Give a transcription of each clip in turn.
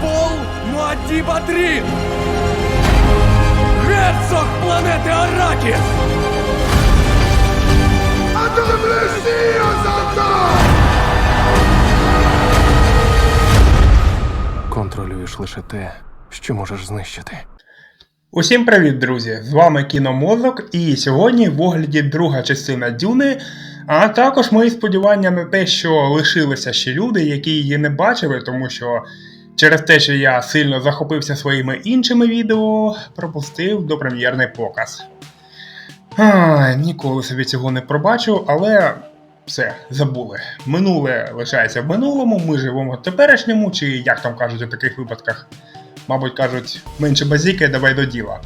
Пол Муаддібадрін! Герцог планети Аракіс! Контролюєш лише те, що можеш знищити. Усім привіт, друзі! З вами Кіномозок, і сьогодні в огляді друга частина Дюни, а також мої сподівання на те, що лишилися ще люди, які її не бачили, тому що через те, що я сильно захопився своїми іншими відео, пропустив допрем'єрний показ. А, ніколи собі цього не пробачу, але все, забули. Минуле лишається в минулому, ми живемо в теперішньому, чи як там кажуть у таких випадках. Мабуть, кажуть, менше базіки, давай до діла.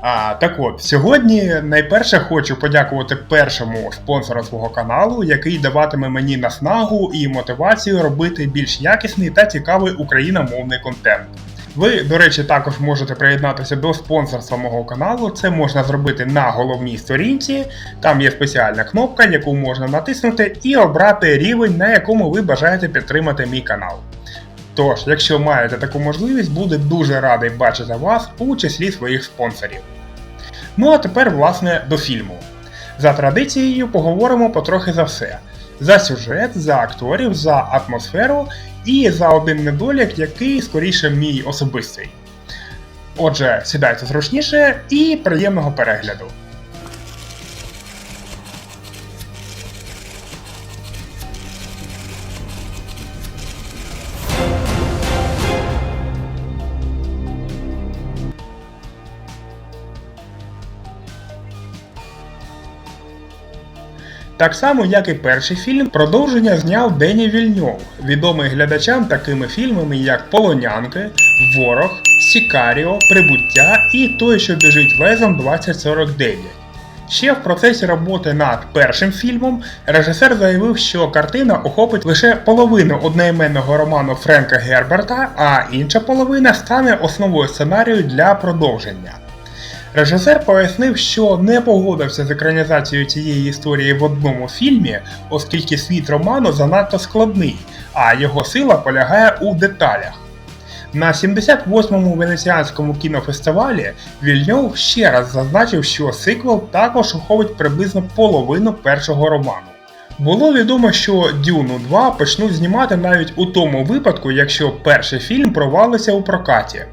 А, так от, сьогодні найперше хочу подякувати першому спонсору свого каналу, який даватиме мені наснагу і мотивацію робити більш якісний та цікавий україномовний контент. Ви, до речі, також можете приєднатися до спонсорства мого каналу. Це можна зробити на головній сторінці. Там є спеціальна кнопка, яку можна натиснути, і обрати рівень, на якому ви бажаєте підтримати мій канал. Тож, якщо маєте таку можливість, буду дуже радий бачити вас у числі своїх спонсорів. Ну а тепер, власне, до фільму. За традицією поговоримо потрохи за все: за сюжет, за акторів, за атмосферу і за один недолік, який скоріше мій особистий. Отже, сідайте зручніше і приємного перегляду. Так само, як і перший фільм, продовження зняв Дені Вільньов, відомий глядачам такими фільмами, як Полонянки, Ворог, Сікаріо, Прибуття і Той, що біжить лезом 2049. Ще в процесі роботи над першим фільмом режисер заявив, що картина охопить лише половину одноіменного роману Френка Герберта, а інша половина стане основою сценарію для продовження. Режисер пояснив, що не погодився з екранізацією цієї історії в одному фільмі, оскільки світ роману занадто складний, а його сила полягає у деталях. На 78-му венеціанському кінофестивалі Вільньов ще раз зазначив, що сиквел також охопить приблизно половину першого роману. Було відомо, що Дюну 2 почнуть знімати навіть у тому випадку, якщо перший фільм провалиться у прокаті.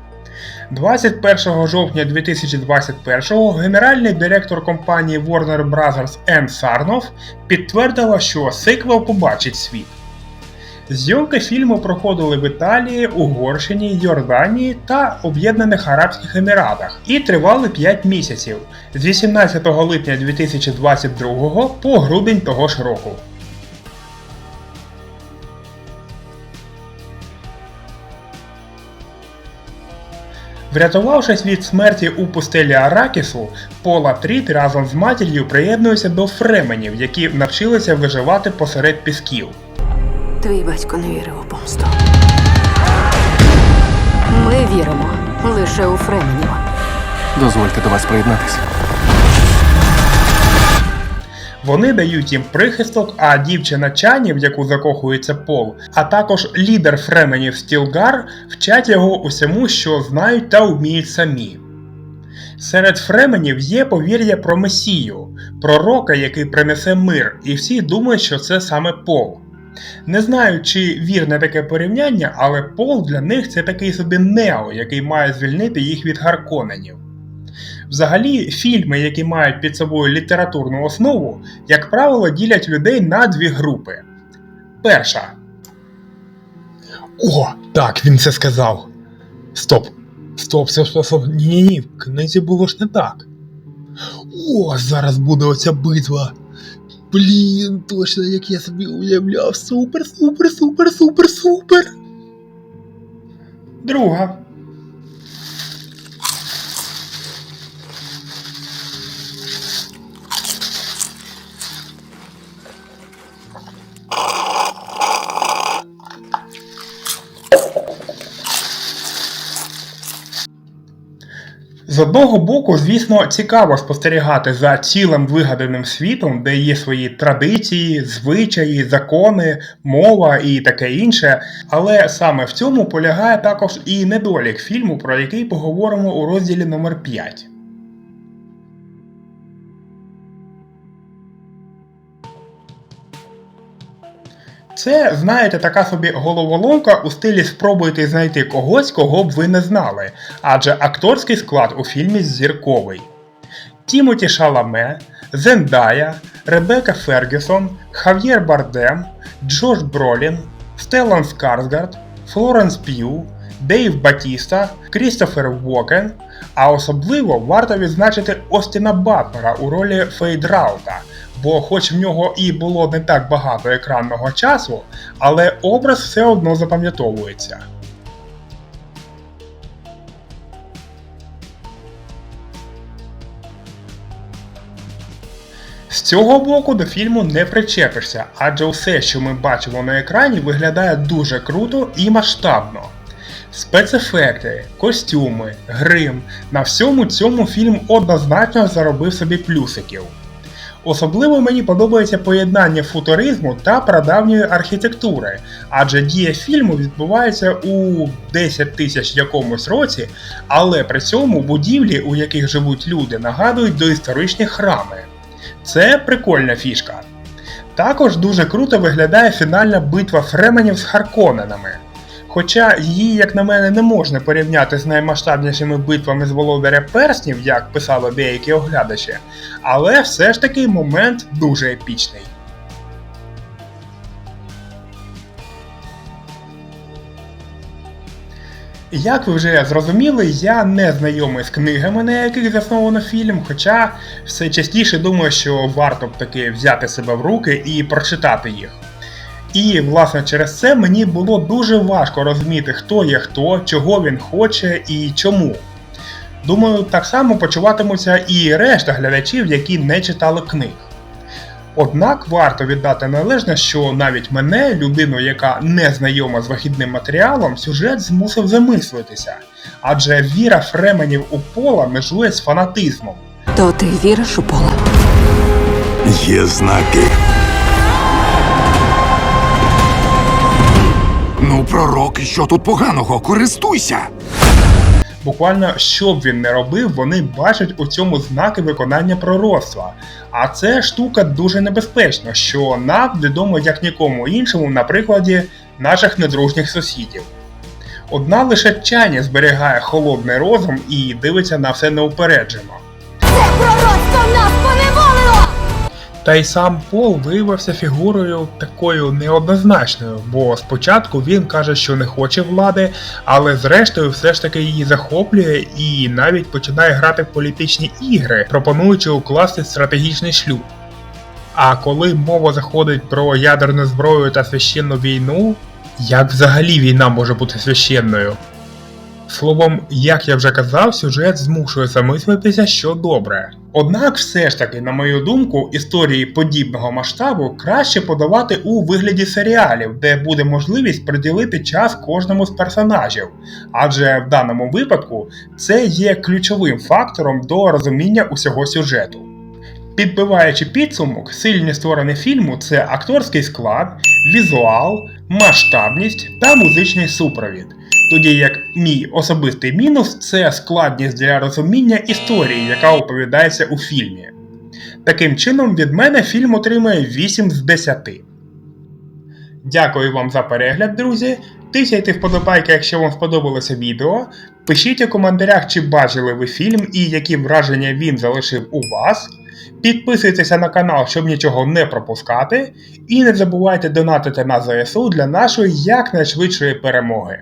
21 жовтня 2021-го генеральний директор компанії Warner Bros. Енн Сарнов підтвердила, що сиквел побачить світ. Зйомки фільму проходили в Італії, Угорщині, Йорданії та Об'єднаних Арабських Еміратах і тривали 5 місяців з 18 липня 2022 по грудень того ж року. Врятувавшись від смерті у пустелі Аракісу, Пола Тріт разом з матір'ю приєднується до фременів, які навчилися виживати посеред пісків. Твій батько не вірив у помсту. Ми віримо лише у Фременів. Дозвольте до вас приєднатися. Вони дають їм прихисток, а дівчина Чані, в яку закохується Пол, а також лідер фременів Стілгар вчать його усьому, що знають та вміють самі. Серед фременів є повір'я про Месію, пророка, який принесе мир, і всі думають, що це саме Пол. Не знаю, чи вірне таке порівняння, але Пол для них це такий собі Нео, який має звільнити їх від Гарконенів. Взагалі, фільми, які мають під собою літературну основу, як правило, ділять людей на дві групи. Перша. О, так, він це сказав. Стоп. Стоп, стоп, стоп, стоп. Ні-ні-ні, в книзі було ж не так. О, зараз буде оця битва. Блін, точно як я собі уявляв. Супер, супер, супер, супер, супер. Друга. З одного боку, звісно, цікаво спостерігати за цілим вигаданим світом, де є свої традиції, звичаї, закони, мова і таке інше. Але саме в цьому полягає також і недолік фільму, про який поговоримо у розділі номер 5. Це, знаєте, така собі головоломка у стилі спробуйте знайти когось, кого б ви не знали, адже акторський склад у фільмі зірковий. Тімоті Шаламе, Зендая, Ребека Фергюсон, Хав'єр Бардем, Джош Бролін, Стеллан Скарсгард, Флоренс П'ю, Дейв Батіста, Крістофер Уокен, а особливо варто відзначити Остіна Батлера у ролі Фейдраута, бо хоч в нього і було не так багато екранного часу, але образ все одно запам'ятовується. З цього боку до фільму не причепишся, адже все, що ми бачимо на екрані, виглядає дуже круто і масштабно. Спецефекти, костюми, грим на всьому цьому фільм однозначно заробив собі плюсиків. Особливо мені подобається поєднання футуризму та прадавньої архітектури, адже дія фільму відбувається у 10 тисяч якомусь році, але при цьому будівлі, у яких живуть люди, нагадують доісторичні храми. Це прикольна фішка. Також дуже круто виглядає фінальна битва фременів з Харконенами. Хоча її, як на мене, не можна порівняти з наймасштабнішими битвами з володаря перснів, як писали деякі оглядачі, але все ж таки момент дуже епічний. Як ви вже зрозуміли, я не знайомий з книгами, на яких засновано фільм, хоча все частіше думаю, що варто б таки взяти себе в руки і прочитати їх. І, власне, через це мені було дуже важко розуміти, хто є хто, чого він хоче і чому. Думаю, так само почуватимуться і решта глядачів, які не читали книг. Однак варто віддати належне, що навіть мене, людину, яка не знайома з вихідним матеріалом, сюжет змусив замислитися, адже віра фременів у пола межує з фанатизмом. То ти віриш у поле? Є знаки. Ну, пророк, що тут поганого? Користуйся! Буквально що б він не робив, вони бачать у цьому знаки виконання пророцтва. А це штука дуже небезпечна, що нам відомо як нікому іншому на прикладі наших недружніх сусідів. Одна лише Чані зберігає холодний розум і дивиться на все неупереджено. Пророцтво нас поневолило! Та й сам Пол виявився фігурою такою неоднозначною, бо спочатку він каже, що не хоче влади, але зрештою все ж таки її захоплює і навіть починає грати в політичні ігри, пропонуючи укласти стратегічний шлюб. А коли мова заходить про ядерну зброю та священну війну, як взагалі війна може бути священною? Словом, як я вже казав, сюжет змушує замислитися, що добре. Однак, все ж таки, на мою думку, історії подібного масштабу краще подавати у вигляді серіалів, де буде можливість приділити час кожному з персонажів, адже в даному випадку це є ключовим фактором до розуміння усього сюжету. Підбиваючи підсумок, сильні сторони фільму це акторський склад, візуал, масштабність та музичний супровід. Тоді як мій особистий мінус це складність для розуміння історії, яка оповідається у фільмі. Таким чином, від мене фільм отримує 8 з 10. Дякую вам за перегляд, друзі. Тисяйте вподобайки, якщо вам сподобалося відео. Пишіть у коментарях, чи бачили ви фільм і які враження він залишив у вас. Підписуйтеся на канал, щоб нічого не пропускати. І не забувайте донатити на ЗСУ для нашої якнайшвидшої перемоги.